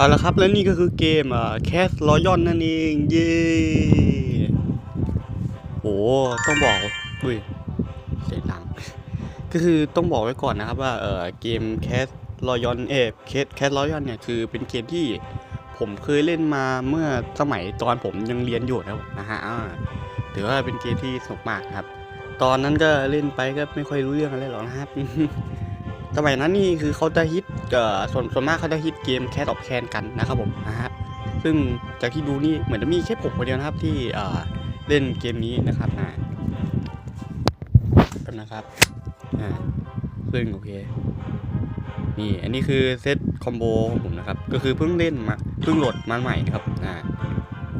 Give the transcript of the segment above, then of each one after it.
เอาละครับและนี่ก็คือเกมอ่าแคสรอยอนนั่นเองเย้โอ้ต้องบอกอุ้ยเสียงดังก็คือต้องบอกไว้ก่อนนะครับว่าเออเกมแคสรอยอนเอฟแคสแคสรอยอนเนี่ยคือเป็นเกมที่ผมเคยเล่นมาเมื่อสมัยตอนผมยังเรียนอยู่นะนะฮะถือว่าเป็นเกมที่สนุกมากครับ ตอนนั้นก็เล่นไปก็ไม่ค่อยรู้เรื่องอะไรหรอกนะครับ สมัยนั้นนี่คือเขาจะฮิตเอ่อส่วนส่วนมากเขาจะฮิตเกมแคทออฟแคนกันนะครับผมนะฮะซึ่งจากที่ดูนี่เหมือนจะมีแค่ผมคนเดียวนะครับที่เอ่อเล่นเกมนี้นะครับนะกันนะครับอ่าซึ่งโอเค นี่อันนี้คือเซตคอมโบของผมนะครับ ก็คือเพิ่งเล่นมาเพิ่งโหลดมาใหม่นะครับอ่า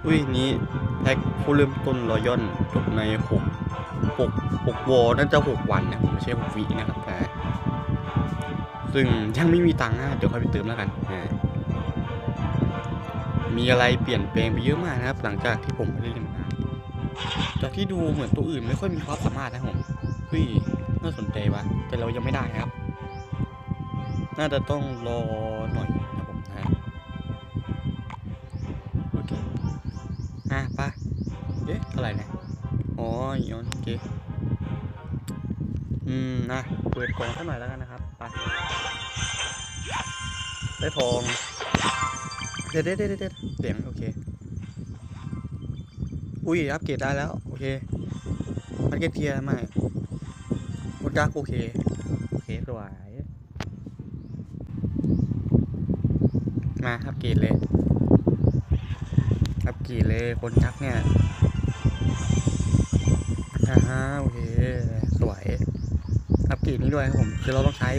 อุ้ยนี้แพ็คผู้เริ่มต้นรอยอนจบในหกหกหกวอลน่าจะหกวันนะไม่ใช่หกวินะครับแต่ ซึ่งยังไม่มีตังค์นะเดี๋ยวค่อยไปเติมแล้วกันมีอะไรเปลี่ยนแปลงไปเยอะมากนะครับ หลังจากที่ผมไม่ได้เล่นมานานจากที่ดูเหมือนตัวอื่นไม่ค่อยมีความสามารถนะผมเฮ้ยน่าสนใจวะแต่เรายังไม่ได้นะครับ น่าจะต้องรอหน่อยนะผมนะโอเคอะไปเอ๊ะอะไรเนี่ยอ๋อย้อนโอเคอืมนะเปิดกล่องสักหน่อยแล้วกันนะครับไป ได้ทอง เด็ดเด็ดเด็ดเด็ดเสียงโอเค อุ้ยอัปเกรดได้แล้ว โอเคอัปเกรดเทียร์ไม่กดดักโอเค โอเคสวย มาอัปเกรดเลยอัปเกรดเลยคนชักเนี่ยอ่าฮะโอเค สวยอัปเกรดนี้ด้วยครับผม คือเราต้องใช้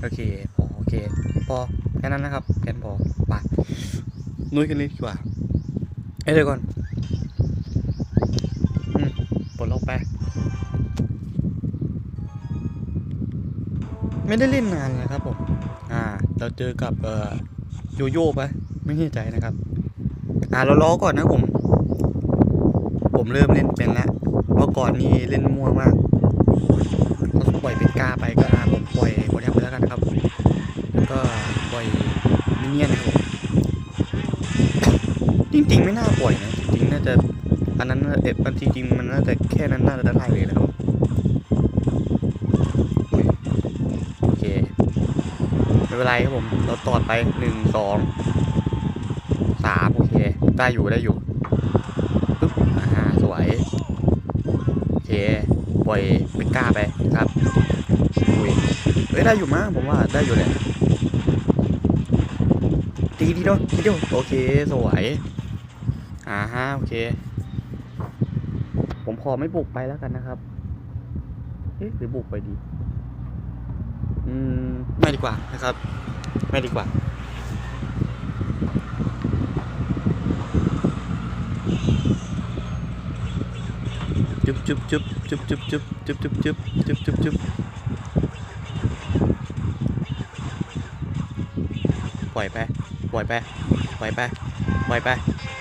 โอเคพอโอเค พอแค่นั้นนะครับแค่นั้พอไปนุ้ยกันเลยดีกว่าเอ้ยเดี๋ยวก่อนอืมปลดล็อกไป ไม่ได้เล่นนานเลยครับผม อ่า เราเจอกับเอ่อโยโย่ปะไม่แน่ใจนะครับ อ่าเราล้อก่อนนะผม ผมเริ่มเล่นเป็นแล้วเมื่อก่อนนี้เล่นมั่วมากเขาปล่อยเป็นกาไปก็ เนียนะครับจริงๆไม่น่าปล่อยนะจริงๆน่าจะอันนั้นเอ็ดมันจริงๆมันน่าจะแค่นั้นน่าจะได้เลยนะครับโอเคไม่เป็นไรครับผมเราตอดไปหนึ่งสองสามโอเคได้อยู่ได้อยู่ปึ๊บอ่าสวยโอเคปล่อยเป็นกล้าไปครับอุ้ยเฮ้ยได้อยู่มั้งผมว่าได้อยู่แหละ ตีทีเดียวทีเดียวโอเคสวยอ่าฮะโอเค ผมขอไม่บุกไปแล้วกันนะครับเอ๊ะหรือบุกไปดี อืมไม่ดีกว่านะครับ ไม่ดีกว่าจุ๊บจุ๊บจุ๊บจุ๊บจุ๊บจุ๊บจุ๊บจุ๊บจุ๊บจุ๊บจุ๊บจุ๊บปล่อยไป ล่อยไปปล่อยไปปล่อยไป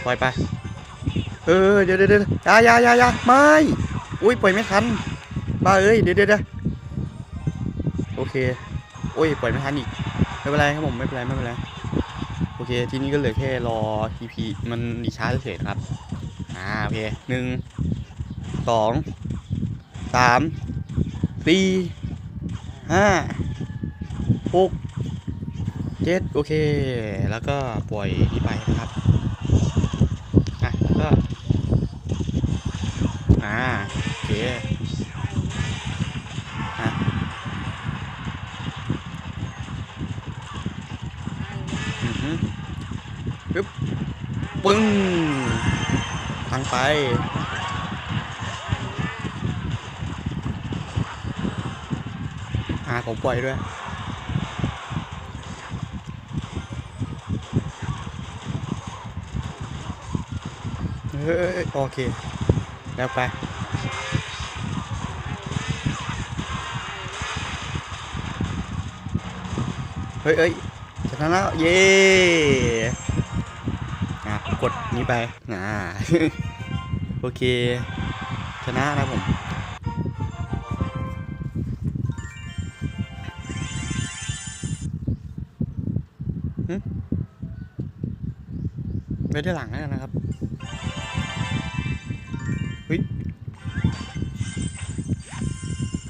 ปล่อยไป เออเดี๋ยวเดี๋ยวเดี๋ยวยาอยาอยาอยาไม่อุ้ยปล่อยไม่ทันบ้าเอ้ยเดี๋ยวเดี๋ยวเดี๋ยวโอเคโอ้ยปล่อยไม่ทันอีกไม่เป็นไรครับผมไม่เป็นไรไม่เป็นไรโอเคทีนี้ก็เหลือแค่รอ TP มันดีชาร์จเฉยครับอ่าโอเคหนึ่งสองสามสี่ห้าหก เจ็ดโอเค แล้วก็ปล่อยที่ไปนะครับ อะแล้วก็ อ่าโอเคอะอือฮึปึ๊บปึ้งทางไปอ่าผมปล่อยด้วย เฮ้ยโอเค แล้วไปเฮ้ยเอ้ยชนะแล้ว เย่นะกดนี้ไปนะโอเค ชนะนะผมไม่ได้หลังนะครับ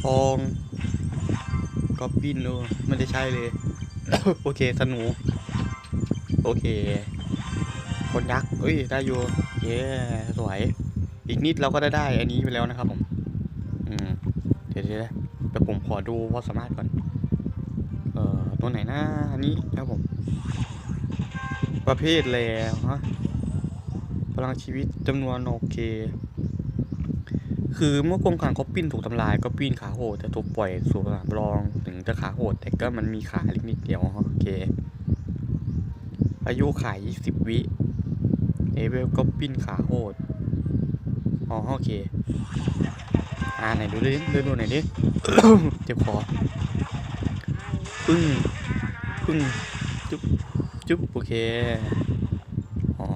ทองกอบบินเนอไม่ได้ใช่เลย โอเคสนู โอเค คนยักษ์เอ้ย ได้อยู่เย้สวย อีกนิดเราก็ได้ได้อันนี้ไปแล้วนะครับผม อืม เดี๋ยวเดี๋ยวเดี๋ยวผมขอดูความสามารถก่อน เอ่อ ตัวไหนนะอันนี้ครับผม ประเภทแล้วฮะพลังชีวิตจำนวนโอเค คือเมื่อกรงขังก็ปิ้นถูกทำลายก็ปิ้นขาโหดแต่ถูกปล่อยสู่สนามรองถึงจะขาโหดแต่ก็มันมีขาเล็กนิดเดียวโอเค อายุขาย20 วิเอเวลก็ปิ้นขาโหดอ๋อโอเค อ่าไหนดูดิดูดูไหนดิเจ็บคอปึ้งปึ้งจุ๊บจุ๊บโอเค อ๋อ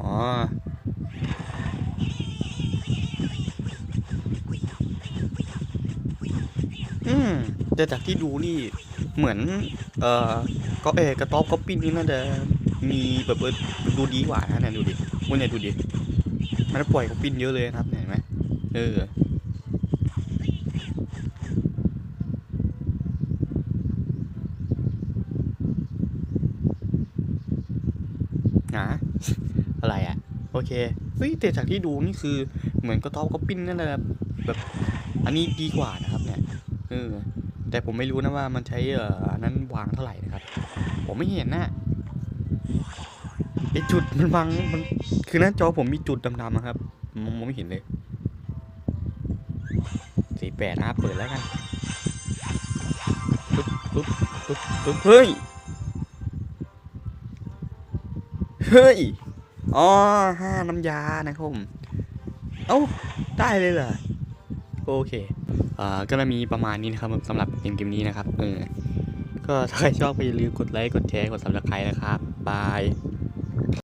อืมแต่จากที่ดูนี่เหมือน เอ่อก็เอกระต๊อบก็ปิ้นนี่น่าจะมีแบบเออดูดีกว่านะเนี่ยดูดิวันเนี่ยดูดิมันปล่อยก็ปิ้นเยอะเลยนะครับเห็นไหมเออนะอะไรอะ โอเคเฮ้ยแต่จากที่ดูนี่คือเหมือนกระต๊อบก็ปิ้นนั่นแหละแบบ อันนี้ดีกว่านะครับ เออแต่ผมไม่รู้นะว่ามันใช้เอ่ออันนั้นวางเท่าไหร่นะครับ ผมไม่เห็นนะไอจุดมันวางมันคือหน้าจอผมมีจุดดำๆอะครับมองมไม่เห็นเลยสี่แปดนะครับเปิดแล้วกันปุ๊บปุ๊บปุ๊บปุ๊บเฮ้ยเฮ้ยอ๋อห้าน้ำยานะครับผมเอ้าได้เลยเหรอโอเค ก็จะมีประมาณนี้นะครับสำหรับเกมเกมนี้นะครับเออก็ถ้าใครชอบก็อย่าลืมกดไลค์กดแชร์กดซับสไครต์นะครับบาย